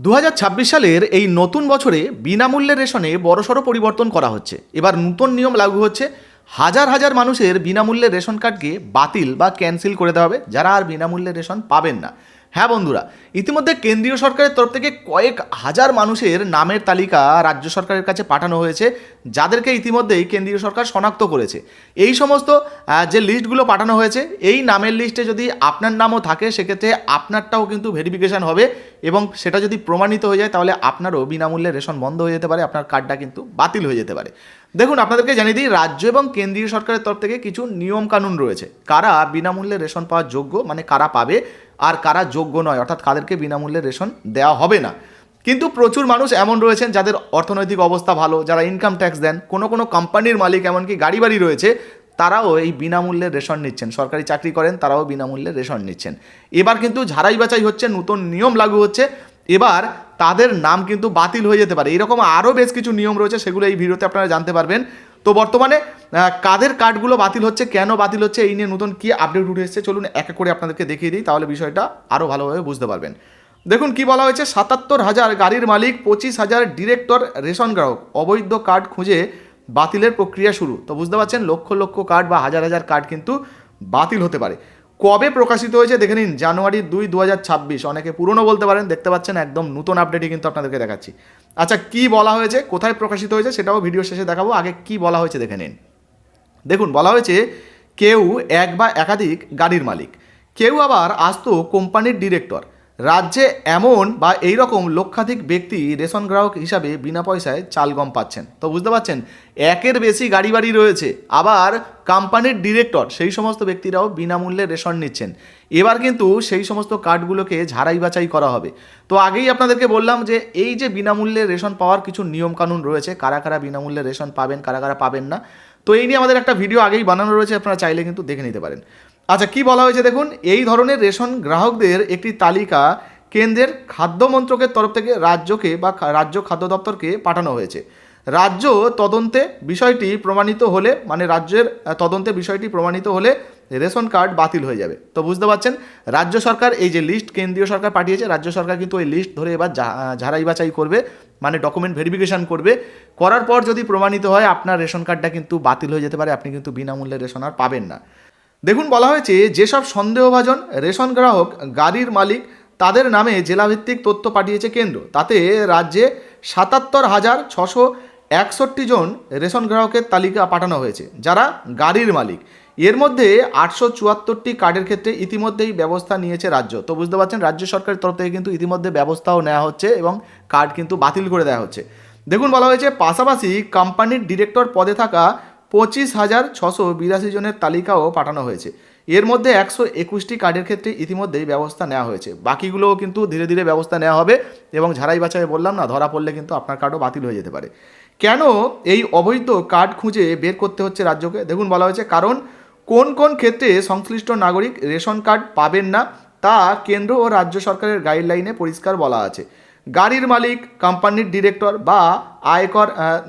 দু হাজার ছাব্বিশ সালের এই নতুন বছরে বিনামূল্যে রেশনে বড়সড় পরিবর্তন করা হচ্ছে। এবার নতুন নিয়ম লাগু হচ্ছে, হাজার হাজার মানুষের বিনামূল্যে রেশন কার্ডকে বাতিল বা ক্যান্সেল করে দেওয়া হবে, যারা আর বিনামূল্যে রেশন পাবেন না। হ্যাঁ বন্ধুরা, ইতিমধ্যে কেন্দ্রীয় সরকারের তরফ থেকে কয়েক হাজার মানুষের নামের তালিকা রাজ্য সরকারের কাছে পাঠানো হয়েছে, যাদেরকে ইতিমধ্যেই কেন্দ্রীয় সরকার শনাক্ত করেছে। এই সমস্ত যে লিস্টগুলো পাঠানো হয়েছে, এই নামের লিস্টে যদি আপনার নামও থাকে, সেক্ষেত্রে আপনারটাও কিন্তু ভেরিফিকেশন হবে এবং সেটা যদি প্রমাণিত হয়ে যায়, তাহলে আপনারও বিনামূল্যে রেশন বন্ধ হয়ে যেতে পারে, আপনার কার্ডটা কিন্তু বাতিল হয়ে যেতে পারে। দেখুন, আপনাদেরকে জানিয়ে দিই, রাজ্য এবং কেন্দ্রীয় সরকারের তরফ থেকে কিছু নিয়ম কানুন রয়েছে। কারা বিনামূল্যে রেশন পাওয়ার যোগ্য মানে কারা পাবে আর কারা যোগ্য নয়, অর্থাৎ কাদেরকে বিনামূল্যে রেশন দেওয়া হবে না। কিন্তু প্রচুর মানুষ এমন রয়েছেন যাদের অর্থনৈতিক অবস্থা ভালো, যারা ইনকাম ট্যাক্স দেন। কোনো কোনো কোম্পানির মালিক, এমনকি গাড়ি বাড়ি রয়েছে, তারাও এই বিনামূল্যে রেশন নিচ্ছেন। সরকারি চাকরি করেন, তারাও বিনামূল্যে রেশন নিচ্ছেন। এবার কিন্তু ঝাড়াই বাছাই হচ্ছে, নতুন নিয়ম লাগু হচ্ছে। এবার তাদের নাম কিন্তু বাতিল হয়ে যেতে পারে। এরকম আরও বেশ কিছু নিয়ম রয়েছে, সেগুলো এই ভিডিওতে আপনারা জানতে পারবেন। তো বর্তমানে কাদের কার্ডগুলো বাতিল হচ্ছে, কেন বাতিল হচ্ছে, এই নিয়ে নতুন কী আপডেট উঠে এসেছে, চলুন এক এক করে আপনাদেরকে দেখিয়ে দিই, তাহলে বিষয়টা আরও ভালোভাবে বুঝতে পারবেন। দেখুন কি বলা হয়েছে, সাতাত্তর হাজার গাড়ির মালিক, পঁচিশ হাজার ডিরেক্টর, রেশন গ্রাহক, অবৈধ কার্ড খুঁজে বাতিলের প্রক্রিয়া শুরু। তো বুঝতে পারছেন, লক্ষ লক্ষ কার্ড বা হাজার হাজার কার্ড কিন্তু বাতিল হতে পারে। কবে প্রকাশিত হয়েছে দেখে নিন, জানুয়ারি দুই দু অনেকে পুরনো বলতে পারেন, দেখতে পাচ্ছেন একদম নতুন আপডেটই কিন্তু আপনাদেরকে দেখাচ্ছি। আচ্ছা কি বলা হয়েছে, কোথায় প্রকাশিত হয়েছে সেটাও ভিডিও শেষে দেখাবো। আগে কি বলা হয়েছে দেখে নিন। দেখুন, বলা হয়েছে কেউ এক বা একাধিক গাড়ির মালিক। কেউ আবার আসতো কোম্পানির ডিরেক্টর রাজ্যে এমন বা এই রকম লক্ষাধিক ব্যক্তি রেশন গ্রাহক হিসাবে বিনা পয়সায় চাল গম পাচ্ছেন। তো বুঝতে পারছেন, একের বেশি গাড়ি বাড়ি রয়েছে। আবার কোম্পানির ডিরেক্টর, সেই সমস্ত ব্যক্তিরাও বিনামূল্যে রেশন নিচ্ছেন। এবার কিন্তু সেই সমস্ত কার্ডগুলোকে ঝাড়াই বাছাই করা হবে। তো আগেই আপনাদেরকে বললাম যে, এই যে বিনামূল্যে রেশন পাওয়ার কিছু নিয়মকানুন রয়েছে, কারা কারা বিনামূল্যে রেশন পাবেন, কারা কারা পাবেন না, তো এই নিয়ে আমাদের একটা ভিডিও আগেই বানানো রয়েছে, আপনারা চাইলে কিন্তু দেখে নিতে পারেন। আচ্ছা কি বলা হয়েছে দেখুন? এই ধরনের রেশন গ্রাহকদের একটি তালিকা কেন্দ্রের খাদ্য মন্ত্রকের তরফ থেকে রাজ্যকে বা রাজ্য খাদ্য দপ্তরকে পাঠানো হয়েছে। রাজ্য তদন্তে বিষয়টি প্রমাণিত হলে মানে রাজ্যের তদন্তে বিষয়টি প্রমাণিত হলে রেশন কার্ড বাতিল হয়ে যাবে। তো বুঝতে পারছেন? রাজ্য সরকার এই যে লিস্ট কেন্দ্রীয় সরকার পাঠিয়েছে, রাজ্য সরকার কিন্তু ওই লিস্ট ধরে এবার ঝাড়াই বাছাই করবে মানে ডকুমেন্ট ভেরিফিকেশন করবে। করার পর যদি প্রমাণিত হয়, আপনার রেশন কার্ডটা কিন্তু বাতিল হয়ে যেতে পারে, আপনি কিন্তু বিনামূল্যে রেশন আর পাবেন না। দেখুন, বলা হয়েছে, যেসব সন্দেহভাজন রেশন গ্রাহক, গাড়ির মালিক, তাদের নামে জেলাভিত্তিক তথ্য পাঠিয়েছে কেন্দ্র। তাতে রাজ্যে সাতাত্তর হাজার ছশো একষট্টি জন রেশন গ্রাহকের তালিকা পাঠানো হয়েছে, যারা গাড়ির মালিক। এর মধ্যে আটশো চুয়াত্তরটি কার্ডের ক্ষেত্রে ইতিমধ্যেই ব্যবস্থা নিয়েছে রাজ্য। তো বুঝতে পারছেন, রাজ্য সরকারের তরফ থেকে কিন্তু ইতিমধ্যে ব্যবস্থাও নেওয়া হচ্ছে এবং কার্ড কিন্তু বাতিল করে দেওয়া হচ্ছে। দেখুন, বলা হয়েছে, পাশাপাশি কোম্পানির ডিরেক্টর পদে থাকা পঁচিশ হাজার ছশো বিরাশি জনের তালিকাও পাঠানো হয়েছে। এর মধ্যে একশো একুশটি কার্ডের ক্ষেত্রে ইতিমধ্যেই ব্যবস্থা নেওয়া হয়েছে। বাকিগুলোও কিন্তু ধীরে ধীরে ব্যবস্থা নেওয়া হবে এবং ঝাড়াই বাছাই বললাম না, ধরা পড়লে কিন্তু আপনার কার্ডও বাতিল হয়ে যেতে পারে। কেন এই অবৈধ কার্ড খুঁজে বের করতে হচ্ছে রাজ্যকে? দেখুন, বলা হয়েছে, কারণ কোন কোন ক্ষেত্রে সংশ্লিষ্ট নাগরিক রেশন কার্ড পাবেন না তা কেন্দ্র ও রাজ্য সরকারের গাইডলাইনে পরিষ্কার বলা আছে। গাড়ির মালিক কোম্পানির ডিরেক্টর বা আয়কর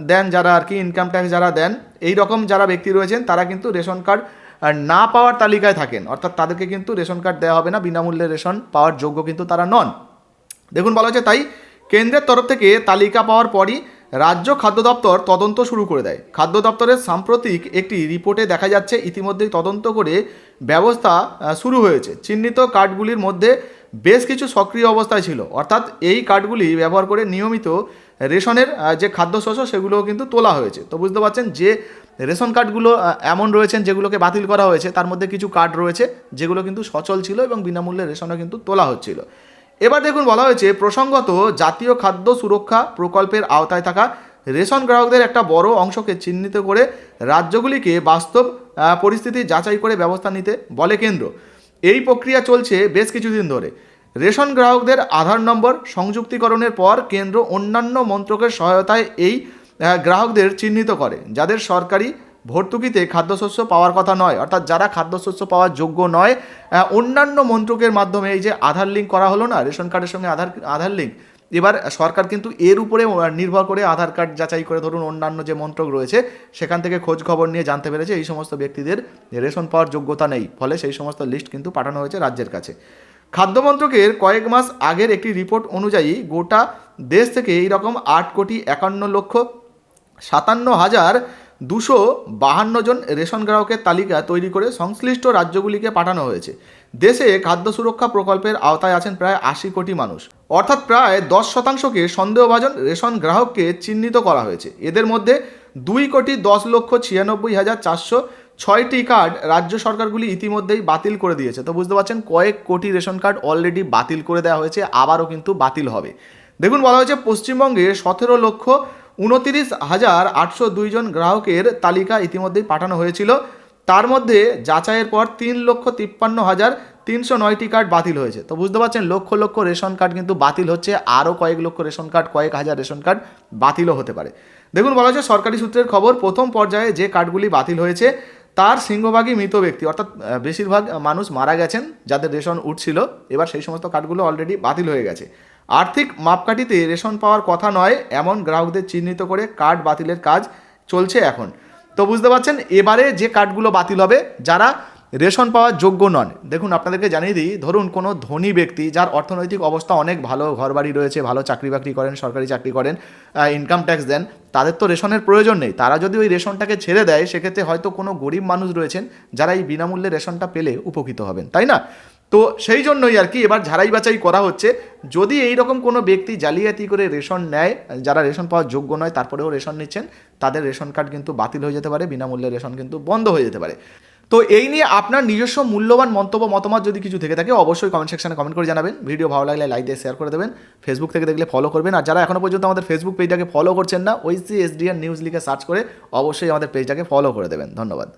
দেন যারা আর কি ইনকাম ট্যাক্স যারা দেন, এই রকম যারা ব্যক্তি রয়েছেন, তারা কিন্তু রেশন কার্ড না পাওয়ার তালিকায় থাকেন। অর্থাৎ তাদেরকে কিন্তু রেশন কার্ড দেওয়া হবে না, বিনামূল্যে রেশন পাওয়ার যোগ্য কিন্তু তারা নন। দেখুন, বলা হচ্ছে তাই কেন্দ্রের তরফ থেকে তালিকা পাওয়ার পরই রাজ্য খাদ্য দপ্তর তদন্ত শুরু করে দেয়। খাদ্য দপ্তরের সাম্প্রতিক একটি রিপোর্টে দেখা যাচ্ছে, ইতিমধ্যেই তদন্ত করে ব্যবস্থা শুরু হয়েছে। চিহ্নিত কার্ডগুলির মধ্যে বেশ কিছু সক্রিয় অবস্থায় ছিল। অর্থাৎ এই কার্ডগুলি ব্যবহার করে নিয়মিত রেশনের যে খাদ্যশস্য সেগুলোও কিন্তু তোলা হয়েছে। তো বুঝতে পারছেন যে রেশন কার্ডগুলো এমন রয়েছেন যেগুলোকে বাতিল করা হয়েছে। তার মধ্যে কিছু কার্ড রয়েছে যেগুলো কিন্তু সচল ছিল এবং বিনামূল্যে রেশনও কিন্তু তোলা হচ্ছিল। এবার দেখুন বলা হয়েছে, প্রসঙ্গত জাতীয় খাদ্য সুরক্ষা প্রকল্পের আওতায় থাকা রেশন গ্রাহকদের একটা বড় অংশকে চিহ্নিত করে রাজ্যগুলিকে বাস্তব পরিস্থিতি যাচাই করে ব্যবস্থা নিতে বলে কেন্দ্র। এই প্রক্রিয়া চলছে বেশ কিছুদিন ধরে। রেশন গ্রাহকদের আধার নম্বর সংযুক্তিকরণের পর কেন্দ্র অন্যান্য মন্ত্রকের সহায়তায় এই গ্রাহকদের চিহ্নিত করে, যাদের সরকারি ভর্তুকিতে খাদ্যশস্য পাওয়ার কথা নয়, অর্থাৎ যারা খাদ্যশস্য পাওয়ার যোগ্য নয় অন্যান্য মন্ত্রকের মাধ্যমে এই যে আধার লিঙ্ক করা হলো না, রেশন কার্ডের সঙ্গে আধার আধার লিঙ্ক এবার সরকার কিন্তু এর উপরে নির্ভর করে আধার কার্ড যাচাই করে ধরুন অন্যান্য যে মন্ত্রক রয়েছে, সেখান থেকে খোঁজ খবর নিয়ে জানতে পেরেছে এই সমস্ত ব্যক্তিদের রেশন পাওয়ার যোগ্যতা নেই। ফলে সেই সমস্ত লিস্ট কিন্তু পাঠানো হয়েছে রাজ্যের কাছে। খাদ্য মন্ত্রকের কয়েক মাস আগের একটি রিপোর্ট অনুযায়ী গোটা দেশ থেকে এই রকম আট কোটি একান্ন লক্ষ সাতান্ন হাজার দুশো বাহান্ন জন রেশন গ্রাহকের তালিকা তৈরি করে সংশ্লিষ্ট রাজ্যগুলিকে পাঠানো হয়েছে। দেশে খাদ্য সুরক্ষা প্রকল্পের আওতায় আছেন প্রায় আশি কোটি মানুষ। অর্থাৎ প্রায় দশ শতাংশকে সন্দেহভাজন রেশন গ্রাহককে চিহ্নিত করা হয়েছে। এদের মধ্যে দুই কোটি দশ লক্ষ ছিয়ানব্বই হাজার চারশো ছয়টি কার্ড রাজ্য সরকারগুলি ইতিমধ্যেই বাতিল করে দিয়েছে। তো বুঝতে পারছেন, কয়েক কোটি রেশন কার্ড অলরেডি বাতিল করে দেওয়া হয়েছে, আবারও কিন্তু বাতিল হবে। দেখুন, বলা হয়েছে পশ্চিমবঙ্গে সতেরো লক্ষ উনতিরিশ হাজার আটশো দুইজন গ্রাহকের তালিকা ইতিমধ্যেই পাঠানো হয়েছিল। তার মধ্যে যাচাইয়ের পর তিন লক্ষ তিপ্পান্ন হাজার তিনশো নয়টি কার্ড বাতিল হয়েছে। তো বুঝতে পারছেন, লক্ষ লক্ষ রেশন কার্ড কিন্তু বাতিল হচ্ছে, আরও কয়েক লক্ষ রেশন কার্ড কয়েক হাজার রেশন কার্ড বাতিলও হতে পারে। দেখুন, বলা হয়েছে সরকারি সূত্রের খবর, প্রথম পর্যায়ে যে কার্ডগুলি বাতিল হয়েছে, তার সিংহভাগই মৃত ব্যক্তি। অর্থাৎ বেশিরভাগ মানুষ মারা গেছেন যাদের রেশন উঠছিল, এবার সেই সমস্ত কার্ডগুলো অলরেডি বাতিল হয়ে গেছে। আর্থিক মাপকাঠিতে রেশন পাওয়ার কথা নয়, এমন গ্রাহকদের চিহ্নিত করে কার্ড বাতিলের কাজ চলছে এখন। তো বুঝতে পারছেন, এবারে যে কার্ডগুলো বাতিল হবে, যারা রেশন পাওয়ার যোগ্য নন। দেখুন, আপনাদেরকে জানিয়ে দিই, ধরুন কোনো ধনী ব্যক্তি যার অর্থনৈতিক অবস্থা অনেক ভালো, ঘরবাড়ি রয়েছে, ভালো চাকরি বাকরি করেন, সরকারি চাকরি করেন ইনকাম ট্যাক্স দেন, তাদের তো রেশনের প্রয়োজন নেই। তারা যদি ওই রেশনটাকে ছেড়ে দেয়, সেক্ষেত্রে হয়তো কোনো গরিব মানুষ রয়েছেন যারা এই বিনামূল্যে রেশনটা পেলে উপকৃত হবেন, তাই না? তো সেই জন্যই আর কি এবার ঝাড়াই বাছাই করা হচ্ছে। যদি এই রকম কোনো ব্যক্তি জালিয়াতি করে রেশন নেয়, যারা রেশন পাওয়ার যোগ্য নয়, তারপরেও রেশন নিচ্ছেন, তাদের রেশন কার্ড কিন্তু বাতিল হয়ে যেতে পারে, বিনামূল্যে রেশন কিন্তু বন্ধ হয়ে যেতে পারে। তো এই নিয়ে আপনার নিজস্ব মূল্যবান মন্তব্য, মতামত যদি কিছু থেকে থাকে, অবশ্যই কমেন্ট সেকশনে কমেন্ট করে জানাবেন। ভিডিও ভালো লাগলে লাইক দিয়ে শেয়ার করে দেবেন। ফেসবুক থেকে দেখলে ফলো করবেন। আর যারা এখনও পর্যন্ত আমাদের ফেসবুক পেজটাকে ফলো করছেন না, ওই সি এসডিএন নিউজ লিখে সার্চ করে অবশ্যই আমাদের পেজটাকে ফলো করে দেবেন। ধন্যবাদ।